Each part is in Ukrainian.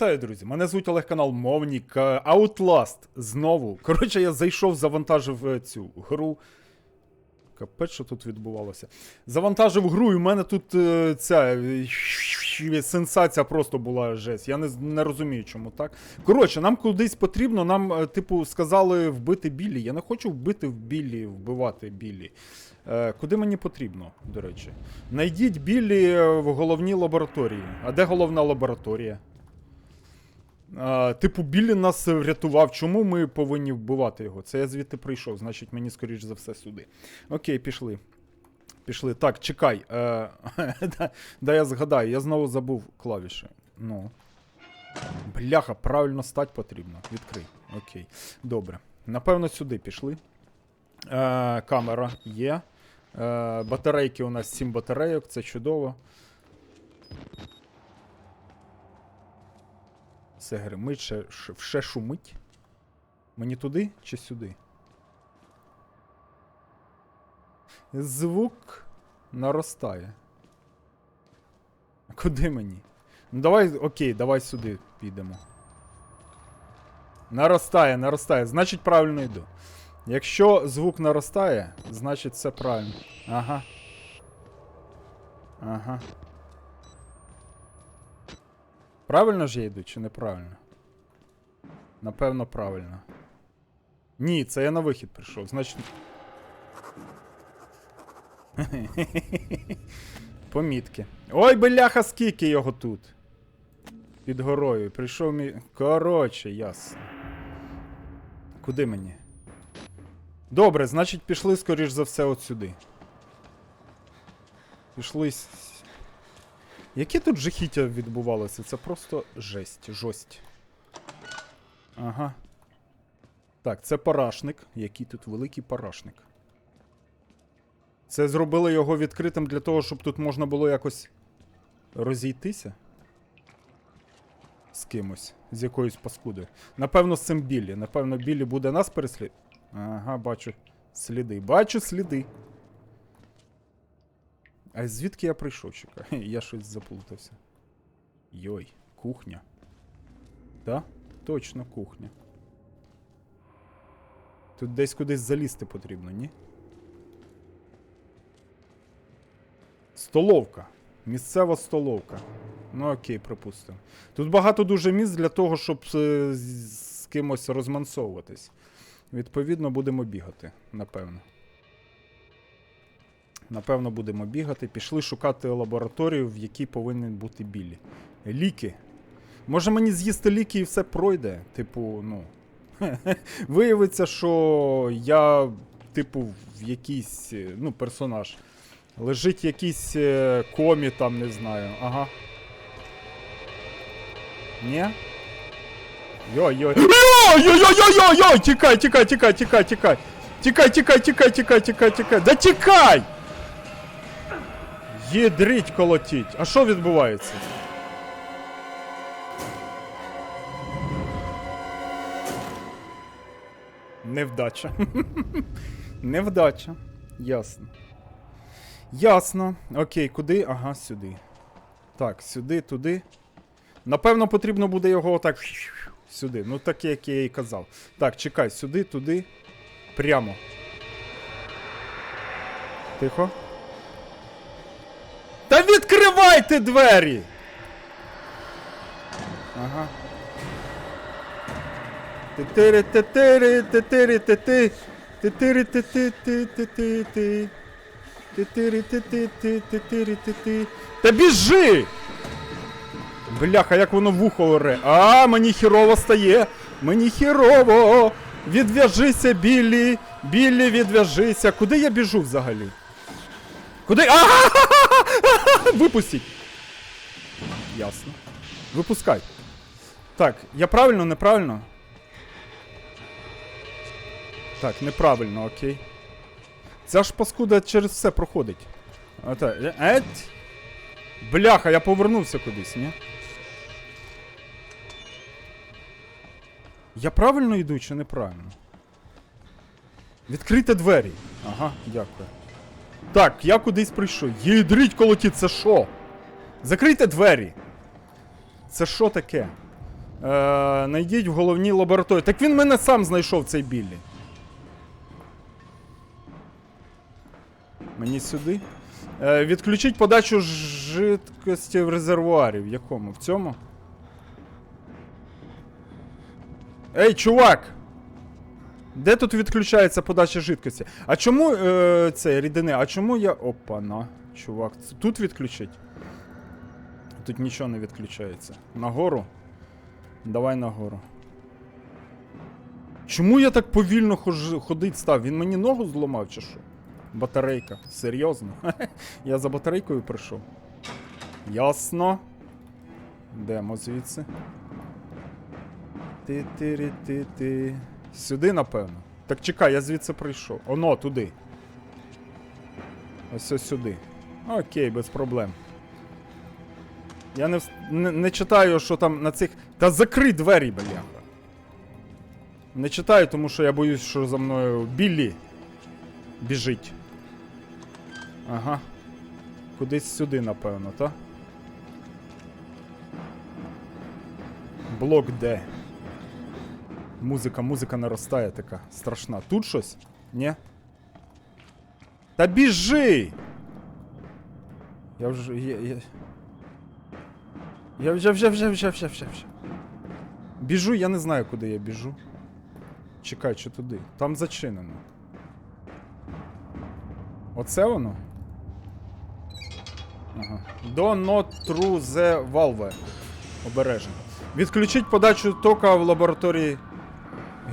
Вітаю, друзі! Мене звуть Олег канал Мовнік. Е, Outlast знову. Коротше, я зайшов, завантажив е, цю гру. Капець, що тут відбувалося. Завантажив гру, і в мене тут е, ця сенсація просто була жесть. Я не, не розумію, чому так. Коротше, нам кудись потрібно, нам, типу, сказали вбити Біллі. Я не хочу вбити в Біллі, вбивати Біллі. Е, куди мені потрібно, до речі? Найдіть Біллі е, в головній лабораторії. А де головна лабораторія? Типу, Біллі нас врятував. Чому ми повинні вбивати його? Це я звідти прийшов, значить мені, скоріш за все, сюди. Окей, пішли. Пішли. Так, чекай. Е, да, я згадаю, я знову забув клавіші. Ну. Бляха, правильно стать потрібно. Відкрий. Окей. Добре. Напевно, сюди пішли. Е, камера є. Е, батарейки у нас 7 батарейок, це чудово. Все гримить, ще, ще, шумить. Мені туди чи сюди? Звук наростає. Куди мені? Ну давай, окей, давай сюди підемо. Наростає, наростає. Значить, правильно йду. Якщо звук наростає, значить все правильно. Ага. Ага. Правильно ж я йду чи неправильно? Напевно, правильно. Ні, це я на вихід прийшов, значить. Помітки. Ой, бляха, скільки його тут. Під горою. Прийшов мій. Коротше, ясно. Куди мені? Добре, значить пішли, скоріш за все, от сюди. Пішли. Яке тут жахіття відбувалося? Це просто жесть, жость. Ага. Так, це парашник. Який тут великий парашник. Це зробили його відкритим для того, щоб тут можна було якось розійтися. З кимось, з якоюсь паскудою. Напевно, з цим Біллі. Напевно, Біллі буде нас переслід. Ага, бачу сліди. Бачу сліди. А звідки я прийшов, чекай? Я щось заплутався. Йой, кухня. Та? Точно кухня. Тут десь кудись залізти потрібно, ні? Столовка. Місцева столовка. Ну окей, припустимо. Тут багато дуже місць для того, щоб е, з, з кимось розмансовуватись. Відповідно, будемо бігати, напевно. Напевно, будемо бігати. Пішли шукати лабораторію, в якій повинен бути білі. Ліки. Може мені з'їсти ліки і все пройде? Типу, ну. Виявиться, що я, типу, в якийсь, ну, персонаж. Лежить якийсь е, комі там, не знаю. Ага. Ні? Йой-йой. Йой-йой-йой-йой! Тікай, тікай, тікай, тікай, тікай. Тікай, тікай, тікай, тікай, тікай, тікай. Да тікай! Єдрить колотіть. А що відбувається? Невдача. Невдача. Ясно. Ясно. Окей, куди? Ага, сюди. Так, сюди, туди. Напевно, потрібно буде його отак. Сюди. Ну, так як я і казав. Так, чекай, сюди, туди. Прямо. Тихо. Та відкривайте двері! Ага. Титири титири титири тити титири тити тити ти Титири тити титири тити Та біжи! Бляха, як воно вухо оре. А, мені хірово стає. Мені хірово. Відв'яжися, Біллі. Біллі, відв'яжися. Куди я біжу взагалі? Куди? А! Випустіть. Ясно. Випускай. Так, я правильно, неправильно? Так, неправильно, окей. Ця ж паскуда через все проходить. Е- еть. Бляха, я повернувся кудись, ні? Я правильно йду чи неправильно? Відкрийте двері. Ага, дякую. Так, я кудись прийшов. Їдріть колоті, це що? Закрийте двері. Це що таке? Е, найдіть в головній лабораторії. Так він мене сам знайшов цей Біллі. Мені сюди. Е, відключіть подачу жидкості в резервуарі. В якому? В цьому? Ей, чувак! Де тут відключається подача жидкості? А чому е, це рідини? А чому я. Опа-на, чувак. Тут відключить? Тут нічого не відключається. Нагору? Давай нагору. Чому я так повільно ходить став? Він мені ногу зламав чи що? Батарейка. Серйозно? я за батарейкою прийшов. Ясно. Йдемо звідси. Ти-ти-ри-ти-ти. Сюди, напевно. Так чекай, я звідси прийшов. Оно, туди. Ось ось сюди. Окей, без проблем. Я не, не, не читаю, що там на цих. Та закрий двері, бляха. Не читаю, тому що я боюсь, що за мною Біллі біжить. Ага. Кудись сюди, напевно, та? Блок Д. Музика, музика наростає така страшна. Тут щось? Ні? Та біжи! Я вже. Я, я... я вже вже вже вже вже вже вже. Біжу, я не знаю, куди я біжу. Чекай, чи туди. Там зачинено. Оце воно? Ага. До not true the valve. Обережно. Відключіть подачу тока в лабораторії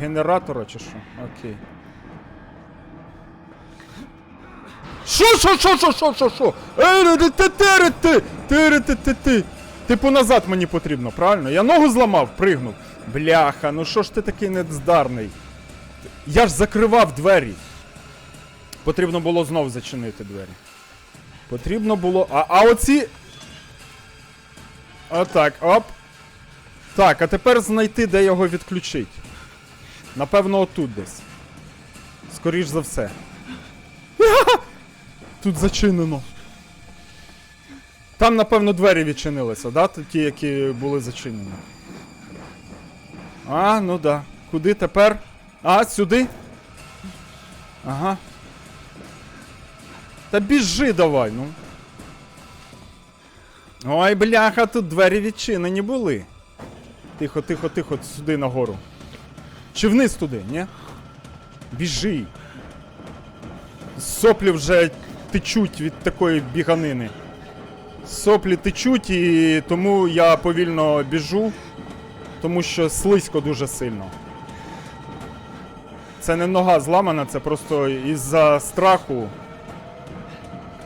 Генератора чи що? Окей. Що, що, що, шо, що? шо, шо, шо, шо? ти Типу назад мені потрібно, правильно? Я ногу зламав, пригнув. Бляха, ну що ж ти такий нездарний? Я ж закривав двері. Потрібно було знов зачинити двері. Потрібно було. А а оці. Отак, оп. Так, а тепер знайти, де його відключить. Напевно, отут десь. Скоріш за все. Тут зачинено. Там, напевно, двері відчинилися, да? Ті, які були зачинені. А, ну да. Куди тепер? А, сюди? Ага. Та біжи давай, ну. Ой, бляха, тут двері відчинені були. Тихо, тихо, тихо, сюди нагору. Чи вниз туди, ні? Біжи. Соплі вже течуть від такої біганини. Соплі течуть і тому я повільно біжу, тому що слизько дуже сильно. Це не нога зламана, це просто із-за страху.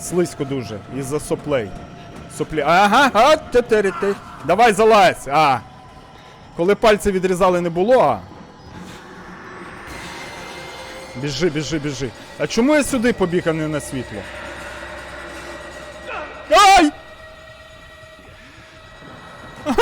Слизько дуже, із-за соплей. Соплі. Ага, а, те Давай залазь! А. Коли пальці відрізали не було, а. Біжи, біжи, біжи. А чому я сюди побіг, а не на світло? Ай!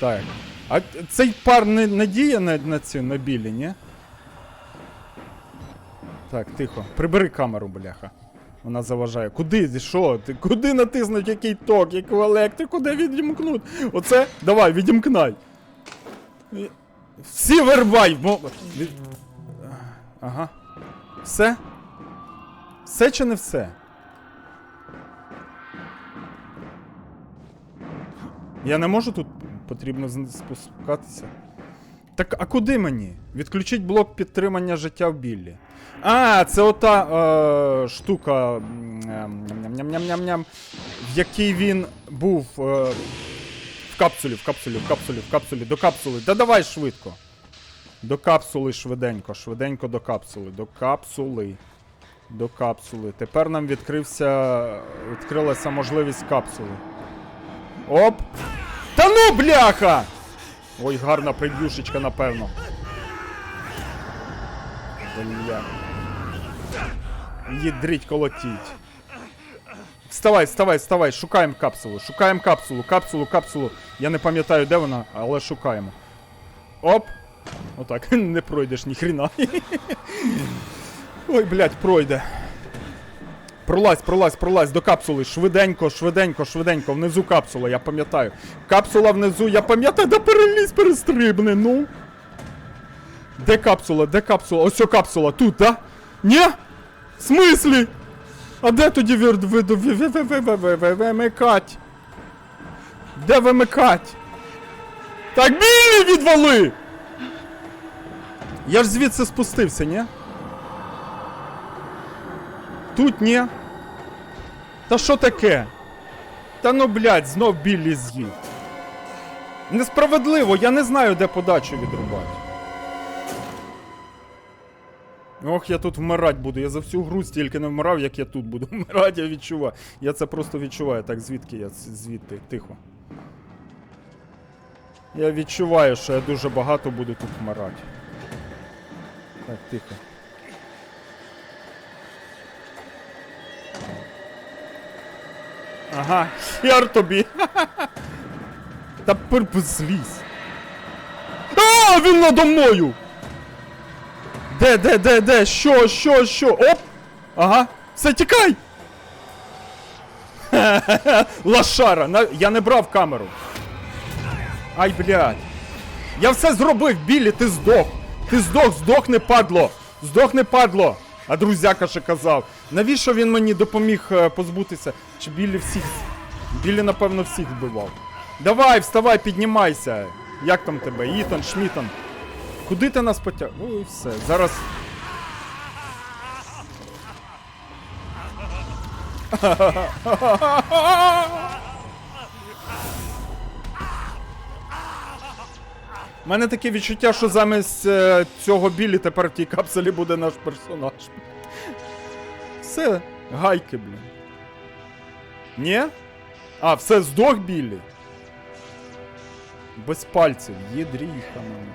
Так. А цей пар не, не діє на, на цю на білі, ні? Так, тихо. Прибери камеру, бляха. Вона заважає. Куди? Ти що? Ти куди натиснуть який ток, яку електрику, де відімкнуть? Оце? Давай, відімкнай. Всі вербай! Мо... Ага. Все? Все чи не все? Я не можу тут потрібно спускатися. Так, а куди мені? Відключіть блок підтримання життя в Біллі. А, це ота е, штука. м, ем, ням-ням-ням-ням-ням, в якій він був. Е, в капсулі, в капсулі, в капсулі, в капсулі, до капсули. Да давай швидко. До капсули швиденько, швиденько до капсули. До капсули. До капсули. Тепер нам відкрився. Відкрилася можливість капсули. Оп! Та ну, бляха! Ой, гарна прев'юшечка, напевно. Бля. Їдріть колотіть. Вставай, вставай, вставай, шукаємо капсулу, шукаємо капсулу, капсулу, капсулу. Я не пам'ятаю, де вона, але шукаємо. Оп! Отак, не пройдеш ніхріна. Ой, блядь, пройде. Пролазь, пролазь, пролазь до капсули. Швиденько, швиденько, швиденько. Внизу капсула, я пам'ятаю. Капсула внизу, я пам'ятаю, да переліз перестрибни, ну. Де капсула? Де капсула? Ось о капсула, тут, да? Ні? В смислі? А де тоді вимикать? Де вимикать? Так білі відвали! Я ж звідси спустився, ні? Тут ні. Та що таке? Та ну блядь, знов білі з'їв. Несправедливо, я не знаю, де подачу відрубати. Ох, я тут вмирать буду. Я за всю гру стільки не вмирав, як я тут буду вмирати, я відчуваю. Я це просто відчуваю. Так, звідки я? Звідти, тихо. Я відчуваю, що я дуже багато буду тут вмирати. Так, тихо. Ага, хер тобі. Та пир злізь. А, він надо мною! Де, де, де, де? Що, що, що? Оп! Ага, все, тікай! Лашара, я не брав камеру. Ай, блядь. Я все зробив, Білі, ти здох. Ти здох, здохне, падло. Здохне, падло. А друзяка ще казав. Навіщо він мені допоміг е, позбутися? Чи Білі всіх. Білі, напевно, всіх вбивав. Давай, вставай, піднімайся. Як там тебе? Ітан, Шмітан. Куди ти нас потяг? Ой, все. Зараз. У мене таке відчуття, що замість е, цього білі тепер в тій капсулі буде наш персонаж. Все, гайки, блін. Ні? А, все, здох білі. Без пальців, єдріха нам.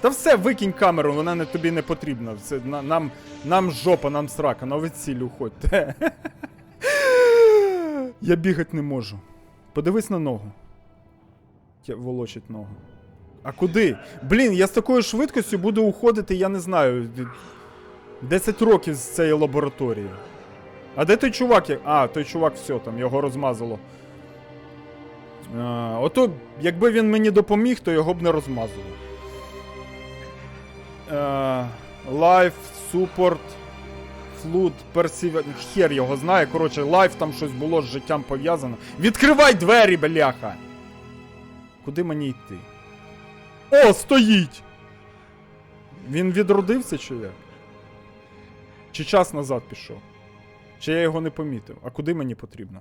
Та все, викинь камеру, вона не, тобі не потрібна. Все, на, нам, нам жопа, нам срака, на ціль уходьте. Я бігати не можу. Подивись на ногу. Волочить ногу. А куди? Блін, я з такою швидкістю буду уходити, я не знаю. 10 років з цієї лабораторії. А де той чувак? А, той чувак все, там його розмазало. А, ото, якби він мені допоміг, то його б не розмазало. Life, support, flood, perceive... Хер його знає. Коротше, лайф там щось було з життям пов'язано. Відкривай двері, бляха! Куди мені йти? О, стоїть! Він відродився чи як? Чи час назад пішов? Чи я його не помітив? А куди мені потрібно?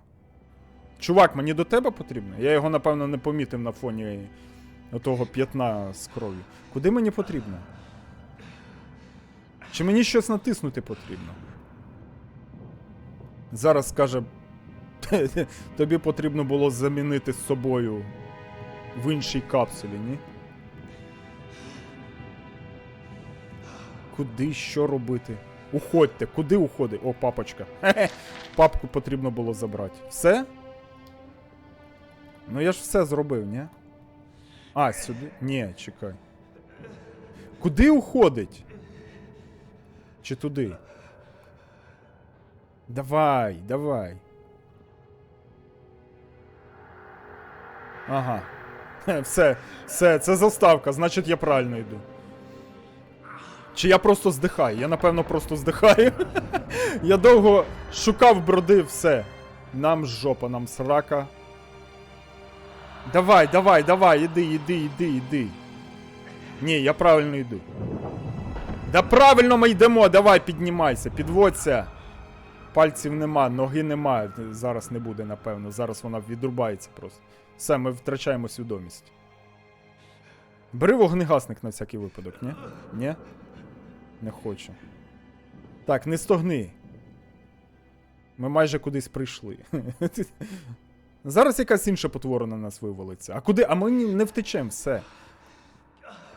Чувак, мені до тебе потрібно? Я його, напевно, не помітив на фоні того п'ятна з кров'ю. Куди мені потрібно? Чи мені щось натиснути потрібно? Зараз скаже. Тобі потрібно було замінити з собою в іншій капсулі, ні? Куди що робити? Уходьте, куди уходить? О, папочка. Хе-хе. Папку потрібно було забрати. Все? Ну я ж все зробив, ні? А, сюди. Ні, чекай. Куди уходить? Чи туди? Давай, давай. Ага. Все, все, це заставка, значить я правильно йду. Чи я просто здихаю? Я напевно просто здихаю. я довго шукав броди, все. Нам жопа, нам срака. Давай, давай, давай, іди, іди, іди, іди. Ні, я правильно йду. Да правильно ми йдемо, давай, піднімайся, підводься. Пальців нема, ноги нема. Зараз не буде, напевно. Зараз вона відрубається просто. Все, ми втрачаємо свідомість. Бери вогнегасник на всякий випадок, ні? Ні? Не хочу. Так, не стогни. Ми майже кудись прийшли. Зараз якась інша потвора на нас вивалиться. А куди? А ми не втечемо, все.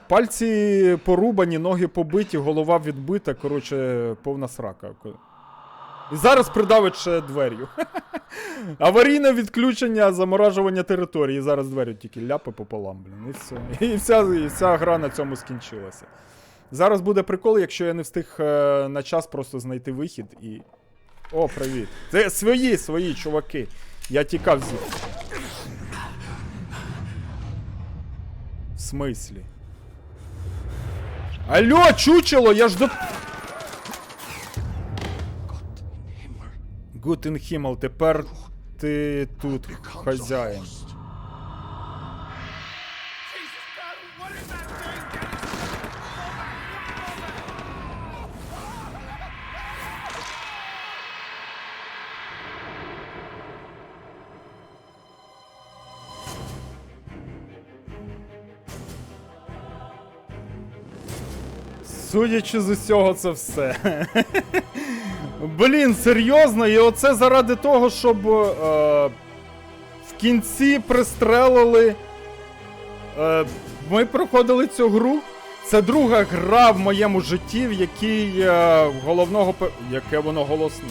Пальці порубані, ноги побиті, голова відбита, коротше, повна срака. І зараз придавить ще двер'ю. Аварійне відключення, заморажування території. Зараз двері тільки ляпи пополам, блін. І все. І вся, і вся гра на цьому скінчилася. Зараз буде прикол, якщо я не встиг е, на час просто знайти вихід і. О, привіт. Це свої, свої чуваки. Я тікав звідти. В смислі? Алло, чучело, я ж до. Гутен Хіммел, тепер ти тут хазяїн. Судячи з усього, це все. Блін, серйозно, і оце заради того, щоб е, в кінці пристрелили. Е, ми проходили цю гру. Це друга гра в моєму житті, в якій е, головного яке воно голосне.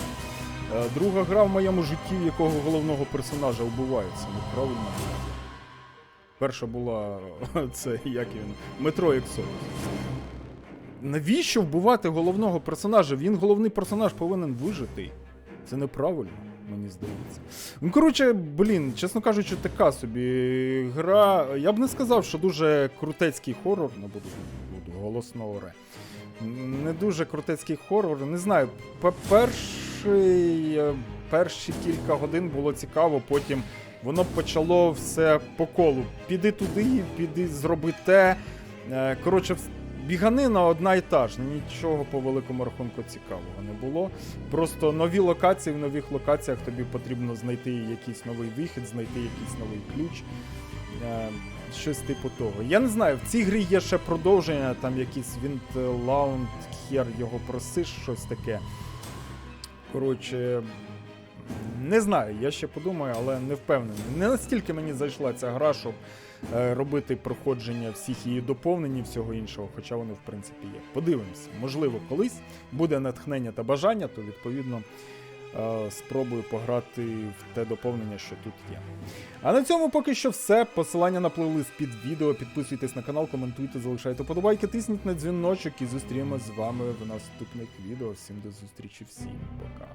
Е, друга гра в моєму житті, в якого головного персонажа вбиваються. Ну. Перша була це як він. Метро Exodus. Навіщо вбивати головного персонажа? Він головний персонаж повинен вижити. Це неправильно, мені здається. Ну, коротше, блін, чесно кажучи, така собі гра. Я б не сказав, що дуже крутецький хорор, не буду, буду голосно оре. Не дуже крутецький хорор. Не знаю, перший, е, перші кілька годин було цікаво, потім воно почало все по колу. Піди туди, піди зроби те. Е, Коротше, біганина одна і та ж. Нічого по великому рахунку цікавого не було. Просто нові локації, в нових локаціях тобі потрібно знайти якийсь новий вихід, знайти якийсь новий ключ. Е, Щось типу того. Я не знаю, в цій грі є ще продовження, там якийсь Вінтлаунд, хер його просиш, щось таке. Коротше, не знаю, я ще подумаю, але не впевнений. Не настільки мені зайшла ця гра, щоб робити проходження всіх її доповнень і всього іншого, хоча вони, в принципі, є. Подивимося. Можливо, колись буде натхнення та бажання, то відповідно е, спробую пограти в те доповнення, що тут є. А на цьому поки що все. Посилання на плейлист під відео. Підписуйтесь на канал, коментуйте, залишайте подобайки, тисніть на дзвіночок і зустрінемось з вами в наступних відео. Всім до зустрічі, всім пока.